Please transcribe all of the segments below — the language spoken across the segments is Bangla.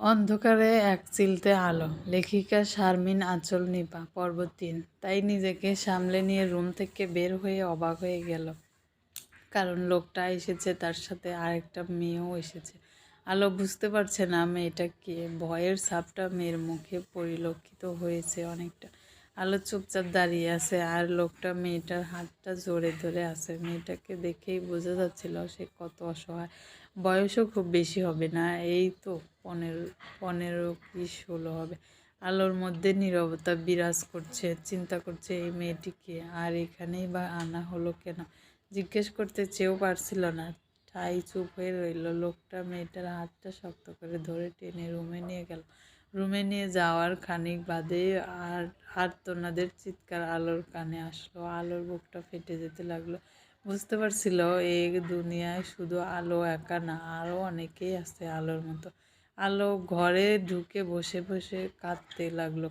অন্ধকারে এক চিলতে আলো। লেখিকা শারমিন আঁচল নিপা, পর্ব তিন। তাই নিজেকে সামলে নিয়ে রুম থেকে বের হয়ে অবাক হয়ে গেল। কারণ লোকটা এসেছে, তার সাথে আরেকটা মেয়েও এসেছে। আলো বুঝতে পারছে না মেয়েটা কে। ভয়ের ছাপটা মেয়ের মুখে পরিলক্ষিত হয়েছে অনেকটা। আলো চুপচাপ দাঁড়িয়ে আছে, আর লোকটা মেয়েটার হাতটা জোরে ধরে আছে। মেয়েটাকে দেখেই বোঝা যাচ্ছিল সে কত অসহায়। বয়সও খুব বেশি হবে না, এই তো পনেরো পনেরো কি ষোলো হবে। আলোর মধ্যে নীরবতা বিরাজ করছে, চিন্তা করছে এই মেয়েটিকে। আর এখানেই বা আনা হলো কেন? জিজ্ঞেস করতে চেয়েও পারছিল না। ঠাই চুপ হয়ে রইল। লোকটা মেয়েটার হাতটা শক্ত করে ধরে টেনে রুমে নিয়ে গেল। রুমে নিয়ে যাওয়ার খানিক বাদে আর আর তোনাদের চিৎকার আলোর কানে আসলো। আলোর বুকটা ফেটে যেতে লাগল। বুঝতে পারছিল এই দুনিয়ায় শুধু আলো একা না আরও অনেকেই আছে আলোর মতো। আলো ঘরে ঢুকে বসে বসে কাঁদতে লাগল।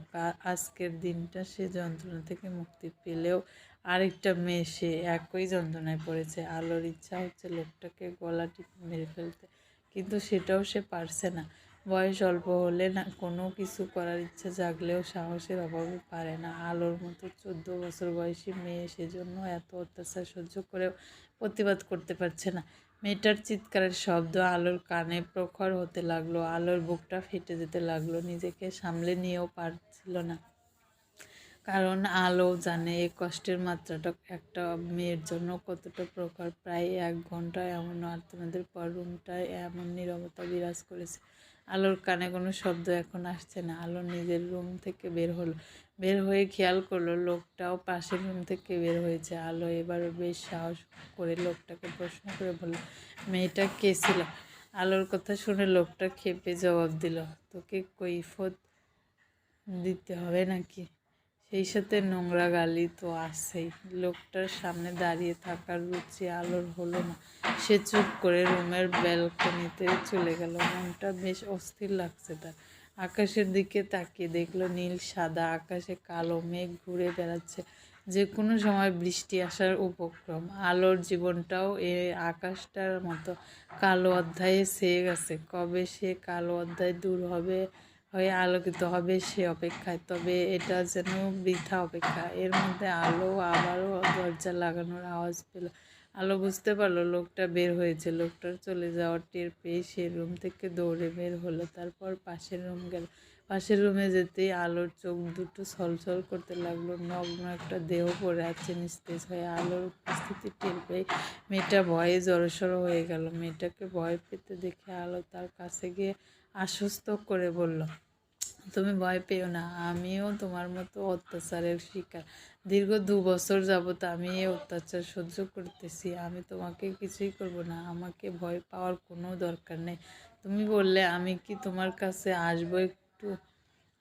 আজকের দিনটা সে যন্ত্রণা থেকে মুক্তি পেলেও আরেকটা মেয়ে সে একই যন্ত্রণায় পড়েছে। আলোর ইচ্ছা হচ্ছে লোকটাকে গলা টিপে মেরে ফেলতে, কিন্তু সেটাও সে পারছে না। বয়স অল্প হলে না, কোনো কিছু করার ইচ্ছা জাগলেও সাহসের অভাবে পারে না। আলোর মতো চোদ্দ বছর বয়সী মেয়ে সেজন্য এত অত্যাচার সহ্য করেও প্রতিবাদ করতে পারছে না। মেয়েটার চিৎকারের শব্দ আলোর কানে প্রখর হতে লাগল, আলোর বুকটা ফেটে যেতে লাগল, নিজেকে সামলে নিয়েও পারছিল না। কারণ আলো জানে এই কষ্টের মাত্রাটা একটা মেয়ের জন্য কতটা প্রখর। প্রায় এক ঘণ্টা এমন আর্তনাদের পর রুমটায় এমন নীরবতা বিরাজ করেছে। আলোর কানে কোনো শব্দ এখন আসছে না, আলো নিজের রুম থেকে বের হলো। বের হয়ে খেয়াল করল লোকটাও পাশের রুম থেকে বের হয়েছে। আলো এবার বেশ সাহস করে লোকটাকে প্রশ্ন করে বলল, মেয়েটা কে ছিল? আলোর কথা শুনে লোকটা খেপে জবাব দিল, তোকে কৈফত দিতে হবে নাকি? সেই সাথে নোংরা গালি তো আছেই। লোকটার সামনে দাঁড়িয়ে থাকার রুচি আলোর হলো না। সে চুপ করে রুমের ব্যালকনিতে চলে গেল। মনটা বেশ অস্থির লাগছে তার। আকাশের দিকে তাকিয়ে দেখল নীল, সাদা আকাশে কালো মেঘ ঘুরে বেড়াচ্ছে। যে কোনো সময় বৃষ্টি আসার উপক্রম। আলোর জীবনটাও এ আকাশটার মতো কালো অধ্যায়ে সেয়ে গেছে। কবে সে কালো অধ্যায় দূর হবে, হয়ে আলোকিত হবে সে অপেক্ষায়। তবে এটা যেন বৃথা অপেক্ষা। এর মধ্যে আলো আবারও দরজা লাগানোর আওয়াজ পেল। আলো বুঝতে পারল লোকটা বের হয়েছে। লোকটার চলে যাওয়ার টের পেয়ে সে রুম থেকে দৌড়ে বের হলো। তারপর পাশের রুম গেল। পাশের রুমে যেতেই আলোর চোখ দুটো ছলছল করতে লাগল। নগ্ন একটা দেহ পড়ে আছে নিস্তেজ হয়ে। আলোর উপস্থিতি টের পেয়ে মেয়েটা ভয়ে জড়সড় হয়ে গেল। মেয়েটাকে ভয় পেতে দেখে আলো তার কাছে গিয়ে আশ্বস্ত করে বলল, তুমি ভয় পেও না। আমিও তোমার মতো অত্যাচারের শিকার। দীর্ঘ দু বছর যাবত আমি এই অত্যাচার সহ্য করতেছি। আমি তোমাকে কিছুই করব না। আমাকে ভয় পাওয়ার কোনো দরকার নেই। তুমি বললে, আমি কি তোমার কাছে আসব? একটু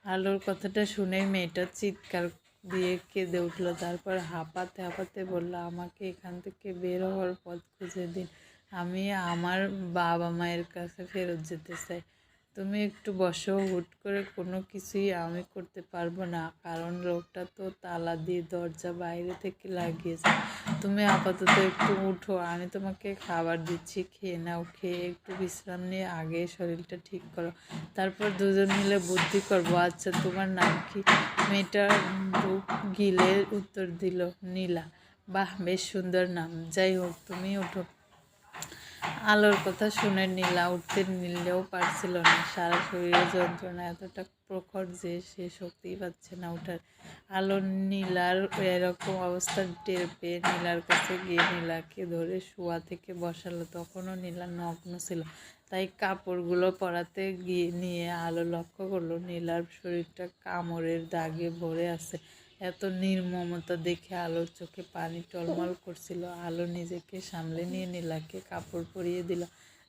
আলোর কথাটা শুনেই মেয়েটা চিৎকার দিয়ে কেঁদে উঠল। তারপর হাঁপাতে হাঁপাতে বলল, আমাকে এখান থেকে বের হওয়ার পথ খুঁজে দিন। আমি আমার বাবা মায়ের কাছে ফেরত যেতে চাই। তুমি একটু বসো, হুট করে কোনো কিছুই আমি করতে পারব না। কারণ লোকটা তো তালা দিয়ে দরজা বাইরে থেকে লাগিয়েছে। তুমি আপাতত একটু উঠো, আমি তোমাকে খাবার দিচ্ছি, খেয়ে নাও, খেয়ে একটু বিশ্রাম নিয়ে আগে শরীরটা ঠিক করো। তারপর দুজন মিলে বুদ্ধি করব আচ্ছা তোমার নাম কি? মেয়েটা বুক গিলে উত্তর দিল, নীলা। বাহ, বেশ সুন্দর নাম। যাই হোক, তুমি উঠো। আলোর কথা শুনে নীলা, উঠতে নিলেও পারছিল না। সারা শরীরে যন্ত্রণা এতটা প্রখর যে সে শক্তিই পাচ্ছে না ওঠার আলো নীলার এরকম অবস্থা টের পেয়ে নীলার কাছে গিয়ে নীলাকে ধরে শোয়া থেকে বসালো। তখনও নীলা নগ্ন ছিল, তাই কাপড়গুলো পরাতে গিয়ে নিয়ে আলো লক্ষ্য করল। নীলার শরীরটা কামড়ের দাগে ভরে আছে। এত নির্মমতা দেখে আলোর চোখে পানি টলমল করছিল। আলো নিজেকে সামলে নিয়ে নীলাকে কাপড় পরিয়ে দিল।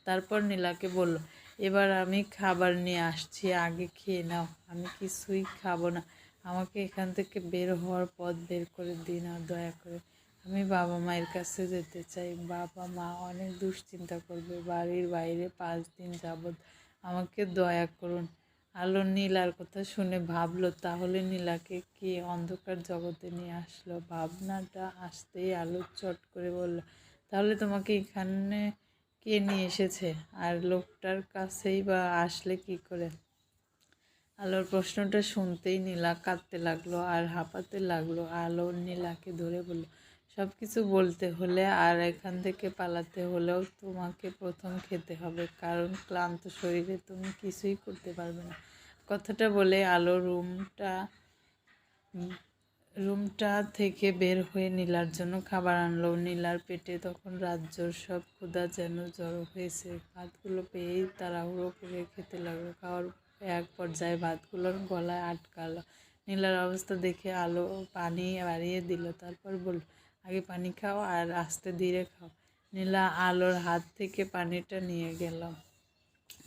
তারপর নীলাকে বলল, এবার আমি খাবার নিয়ে আসছি, আগে খেয়ে নাও। আমি কিছুই খাব না। আমাকে এখান থেকে বের হওয়ার পথ বের করে দিন আর দয়া করে। আমি বাবা মায়ের কাছে যেতে চাই। বাবা মা অনেক দুশ্চিন্তা করবে। বাড়ির বাইরে পাঁচ দিন যাবৎ আমাকে দয়া করুন। আলো নীলার কথা শুনে ভাবলো, তাহলে নীলাকে কি অন্ধকার জগতে নিয়ে আসলো? ভাবনাটা আসতেই আলো চট করে বলল, তাহলে তোমাকে এখানে কে নিয়ে এসেছে? আর লোকটার কাছেই বা আসলে কি করে? আলোর প্রশ্নটা শুনতেই নীলা কাঁদতে লাগল আর হাঁপাতে লাগল। আলো নীলাকে ধরে বলল সব কিছু বলতে হলে আর এখান থেকে পালাতে হলেও তোমাকে প্রথম খেতে হবে। কারণ ক্লান্ত শরীরে তুমি কিছুই করতে পারবে না। কথাটা বলে আলো রুমটা রুমটা থেকে বের হয়ে নীলার জন্য খাবার আনলো। নীলার পেটে তখন রাজ্যর সব ক্ষুধা যেন জড়ো হয়েছে। ভাতগুলো পেয়েই তাড়াহুড়ো করে খেতে লাগল। খাওয়ার এক পর্যায়ে ভাতগুলোর গলায় আটকালো। নীলার অবস্থা দেখে আলো পানি বাড়িয়ে দিল। তারপর বলল আগে পানি খাও আর আস্তে ধীরে খাও। নীলা আলোর হাত থেকে পানিটা নিয়ে গেল,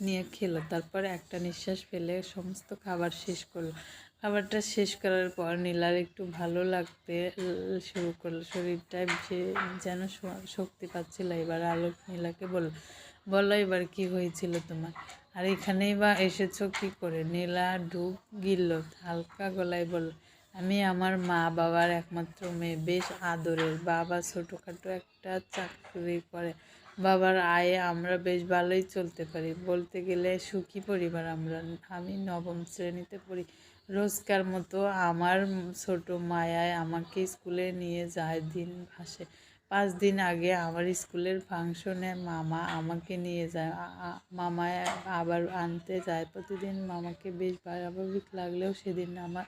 নিয়ে খেলো। তারপর একটা নিঃশ্বাস ফেলে সমস্ত খাবার শেষ করল। খাবারটা শেষ করার পর নীলার একটু ভালো লাগতে শুরু করল। শরীরটা যে যেন শক্তি পাচ্ছিল। এবার আলোক নীলাকে বলল, বলো এবার কি হয়েছিল তোমার? আর এখানেই বা এসেছ কি করে? নীলা ডুব গিলল, হালকা গলায় বলল আমি আমার মা বাবার একমাত্র মেয়ে। বেশ আদরের। বাবা ছোটোখাটো একটা চাকরি করে। বাবার আয়ে আমরা বেশ ভালোই চলতে পারি। বলতে গেলে সুখী পরিবার আমরা। আমি নবম শ্রেণীতে পড়ি। রোজকার মতো আমার ছোট মায়ায় আমাকে স্কুলে নিয়ে যায় দিন ভাসে পাঁচ দিন আগে আমার স্কুলের ফাংশনে মামা আমাকে নিয়ে যায়। আ- আবার আনতে যায় প্রতিদিন। মামাকে বেশ স্বাভাবিক লাগলেও সেদিন আমার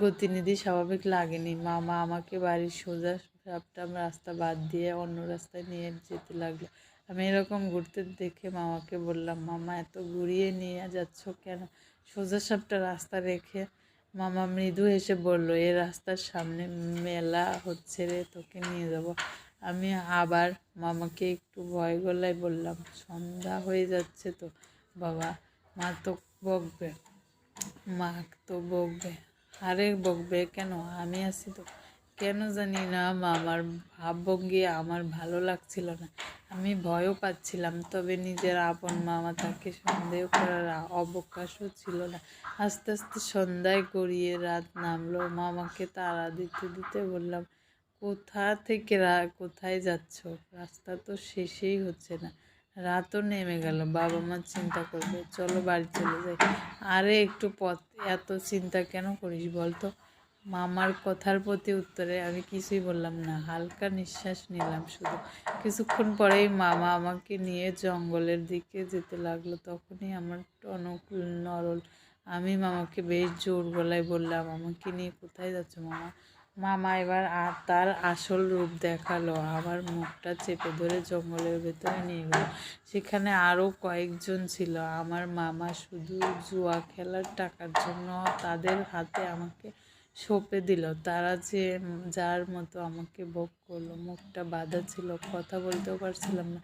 গতিনিধি স্বাভাবিক লাগেনি। মামা আমাকে বাড়ির সোজা সাপটা রাস্তা বাদ দিয়ে অন্য রাস্তায় নিয়ে যেতে লাগল। আমি এরকম ঘুরতে দেখে মামাকে বললাম, মামা, এত ঘুরিয়ে নিয়ে যাচ্ছ কেন? সোজা সাপটা রাস্তা রেখে? মামা মৃদু এসে বলল, এ রাস্তার সামনে মেলা হচ্ছে রে, তোকে নিয়ে যাব। আমি আবার মামাকে একটু ভয় গলায় বললাম, সন্ধ্যা হয়ে যাচ্ছে তো, বাবা, মা তো বকবে, মা তো বকবে। আরে বকবে কেন? আমি আছি তো। কেন জানি না মামার ভাবভঙ্গি আমার ভালো লাগছিল না। আমি ভয়ও পাচ্ছিলাম, তবে নিজের আপন মামা তাকে সন্দেহ করার অবকাশও ছিল না। আস্তে আস্তে সন্ধ্যায় গড়িয়ে রাত নামলো। মামাকে তাড়া দিতে দিতে বললাম কোথা থেকে কোথায় যাচ্ছ? রাস্তা তো শেষেই হচ্ছে না। রাতও নেমে গেল, বাবা মা চিন্তা করবে, চলো বাড়ি চলে যাই। আরে একটু পথ এত চিন্তা কেন করিস বলতো? মামার কথার প্রতি উত্তরে আমি কিছুই বললাম না, হালকা নিঃশ্বাস নিলাম শুধু। কিছুক্ষণ পরেই মামা আমাকে নিয়ে জঙ্গলের দিকে যেতে লাগল, তখনই আমার টনক নরল। আমি মামাকে বেশ জোর গলায় বললাম, আমাকে নিয়ে কোথায় যাচ্ছ মামা? মামা এবার আর তার আসল রূপ দেখাল আমার মুখটা চেপে ধরে জঙ্গলের ভেতরে নিয়ে গেল। সেখানে আরও কয়েকজন ছিল। আমার মামা শুধু জুয়া খেলার টাকার জন্য তাদের হাতে আমাকে সঁপে দিল। তারা যে যার মতো আমাকে ভোগ করল, মুখটা বাঁধা ছিল, কথা বলতেও পারছিলাম না।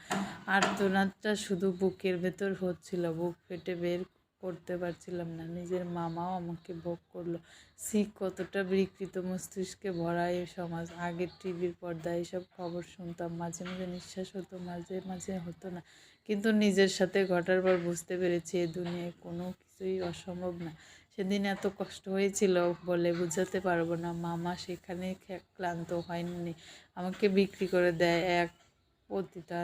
আর্তনাদটা শুধু বুকের ভেতর হচ্ছিল, বুক ফেটে বের করতে পারছিলাম না। নিজের মামাও আমাকে ভোগ করল। সি কতটা বিকৃত মস্তিষ্কে ভরা এই সমাজ। আগের টিভির পর্দায় এসব খবর শুনতাম। মাঝে মাঝে নিঃশ্বাস হতো, মাঝে মাঝে হতো না। কিন্তু নিজের সাথে ঘটার পর বুঝতে পেরেছি, এ দুনিয়ায় কোনো কিছুই অসম্ভব না। সেদিন এত কষ্ট হয়েছিল বলে বুঝাতে পারব না। মামা সেখানে ক্লান্ত হয়নি। আমাকে বিক্রি করে দেয় এক পতিতা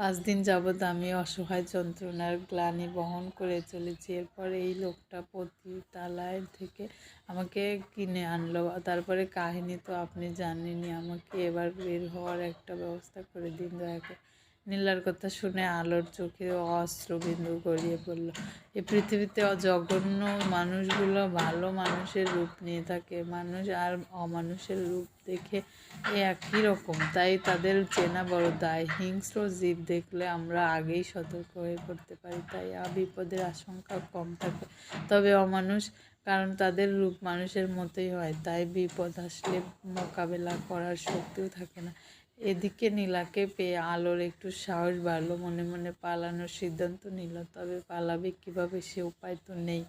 পাঁচ দিন যাবৎ আমি অসহায় যন্ত্রণার গ্লানি বহন করে চলেছি। এরপর এই লোকটা প্রতি পতিতালয় থেকে আমাকে কিনে আনলো। তারপরে কাহিনী তো আপনি জানেনই, আমাকে এবার বের হওয়ার একটা ব্যবস্থা করে দিন দয়া করে। নীলার কথা শুনে আলোর চোখে অস্ত্রবিন্দু গড়িয়ে পড়ল। এই পৃথিবীতে জঘন্য মানুষগুলো ভালো মানুষের রূপ নিয়ে থাকে। মানুষ আর অমানুষের রূপ দেখে এ একই রকম। তাই তাদের চেনা বড় দায়। হিংস্র জীব দেখলে আমরা আগেই সতর্ক হয়ে পড়তে পারি। তাই বিপদের আশঙ্কা কম থাকে। তবে অমানুষ, কারণ তাদের রূপ মানুষের মতোই হয়। তাই বিপদ আসলে মোকাবেলা করার শক্তিও থাকে না। এদিকে নীলাকে পেয়ে আলোর একটু সাহস বাড়লো, মনে মনে পালানোর সিদ্ধান্ত নিল, তবে পালাবে কীভাবে সে উপায় তো নেই।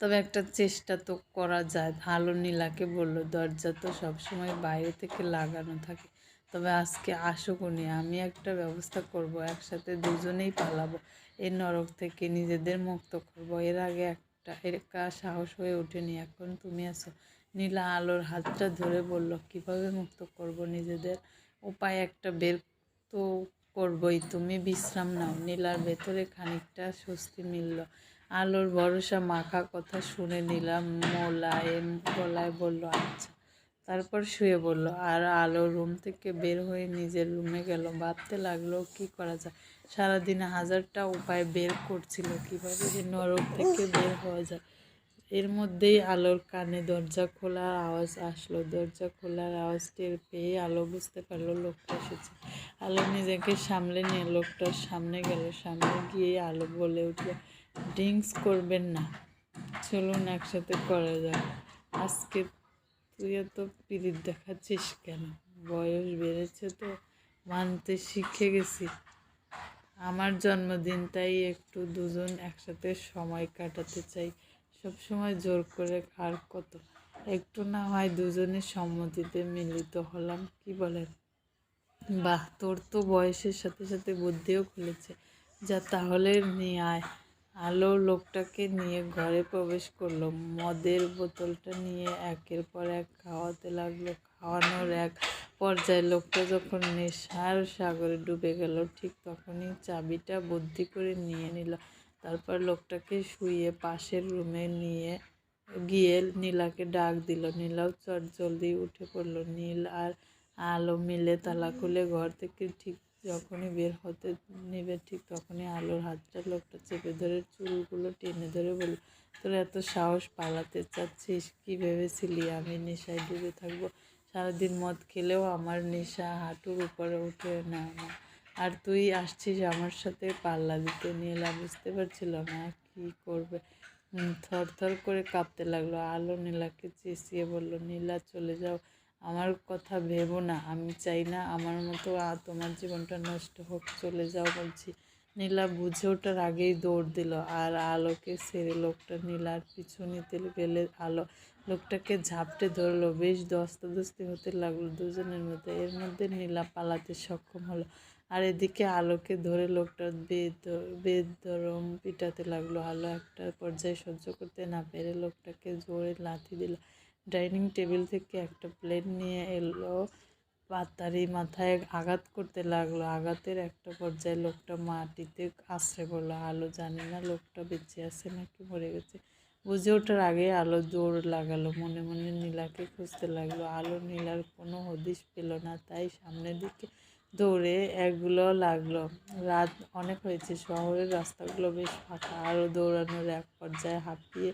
তবে একটা চেষ্টা তো করা যায়। ভালো নীলাকে বলল, দরজা তো সবসময় বাইরে থেকে লাগানো থাকে, তবে আজকে আসুক উনি, আমি একটা ব্যবস্থা করব, একসাথে দুজনেই পালাবো। এই নরক থেকে নিজেদের মুক্ত করব। এর আগে একটা একা সাহস হয়ে ওঠেনি, এখন তুমি আছো নীলা আলোর হাতটা ধরে বলল, কীভাবে মুক্ত করব নিজেদের? উপায় একটা বের তো করবই। তুমি বিশ্রাম নাও। নীলার ভেতরে খানিকটা স্বস্তি মিলল। আলোর ভরসা মাখা কথা শুনে নিলাম মোলায়েম গলায় বলল আচ্ছা। তারপর শুয়ে বলল, আর আলো রুম থেকে বের হয়ে নিজের রুমে গেল। ভাবতে লাগল, কি করা যায়? সারাদিনে হাজারটা উপায় বের করছিল। কীভাবে যে নরক থেকে বের হওয়া যায়? এর মধ্যেই আলোর কানে দরজা খোলার আওয়াজ আসলো। দরজা খোলার আওয়াজ টের পেয়ে আলো বুঝতে পারল লোকটা এসেছে। আলো নিজেকে সামলে নিয়ে লোকটার সামনে গেল। সামনে গিয়ে আলো বলে উঠল ড্রিঙ্কস করবেন না। চলুন একসাথে করা যাক। আজকে তুই এত পিরিত দেখাচ্ছিস কেন? বয়স বেড়েছে তো, মানতে শিখে গেছি। আমার জন্মদিন তাই একটু দুজন একসাথে সময় কাটাতে চাই। সব সময় জোর করে আর কত? একটু না হয় দুজনের সম্মতিতে মিলিত হলাম, কি বলেন? বাহ, তোর তো বয়সের সাথে সাথে বুদ্ধিও খুলেছে। যা তাহলে নিয়ে আয়। আলো লোকটাকে নিয়ে ঘরে প্রবেশ করল। মদের বোতলটা নিয়ে একের পর এক খাওয়াতে লাগল। খাওয়ানোর এক পর্যায়ে লোকটা যখন নেশার সাগরে ডুবে গেল, ঠিক তখনই চাবিটা বুদ্ধি করে নিয়ে নিল। তারপর লোকটাকে শুয়ে পাশের রুমে নিয়ে গিয়ে নীলাকে ডাক দিল। নীলাও চট জলদি উঠে পড়ল। নীল আর আলো মিলে তালা খুলে ঘর থেকে ঠিক যখনই বের হতে নেবে ঠিক তখনই আলোর হাতটা লোকটা চেপে ধরে চুলগুলো টেনে ধরে বলল, তোর এত সাহস পালাতে চাচ্ছিস? কি ভেবেছিলি? আমি নেশায় ডুবে থাকব। সারাদিন মদ খেলেও আমার নেশা হাঁটুর উপরে উঠে না না আর তুই আসছিস আমার সাথে পাল্লা দিতে নীলা বুঝতে পারছিল না। কি করবে? থর থর করে কাঁপতে লাগল। আলো নীলাকে চেঁচিয়ে বলল, নীলা, চলে যাও। আমার কথা ভেবো না। আমি চাই না আমার মতো আর তোমার জীবনটা নষ্ট হোক। চলে যাও বলছি। নীলা বুঝে ওঠার আগেই দৌড় দিল আর আলোকে সেরে লোকটা নীলার পিছু নিতে গেলে আলো লোকটাকে ঝাপটে ধরলো। বেশ দস্তাদস্তি হতে লাগল দুজনের মধ্যে। এর মধ্যে নীলা পালাতে সক্ষম হলো। আর এদিকে আলোকে ধরে লোকটা বেদ, বেদরম পিটাতে লাগল। আলো একটা পর্যায়ে সহ্য করতে না পেরে লোকটাকে জোরে লাথি দিল। ডাইনিং টেবিল থেকে একটা প্লেট নিয়ে এলো। পাতারি মাথায় আঘাত করতে লাগল। আঘাতের একটা পর্যায়ে লোকটা মাটিতে আশ্রয় পড়ল। আলো জানে না লোকটা বেঁচে আছে নাকি মরে গেছে। বুঝে ওঠার আগে আলো জোর লাগালো। মনে মনে নীলাকে খুঁজতে লাগল। আলো নীলার কোনো হদিশ পেল না। তাই সামনের দিকে দৌড়ে একগুলো লাগল। রাত অনেক হয়েছে, শহরের রাস্তাগুলো বেশ ফাঁকা আরও দৌড়ানোর এক পর্যায়ে হাঁপিয়ে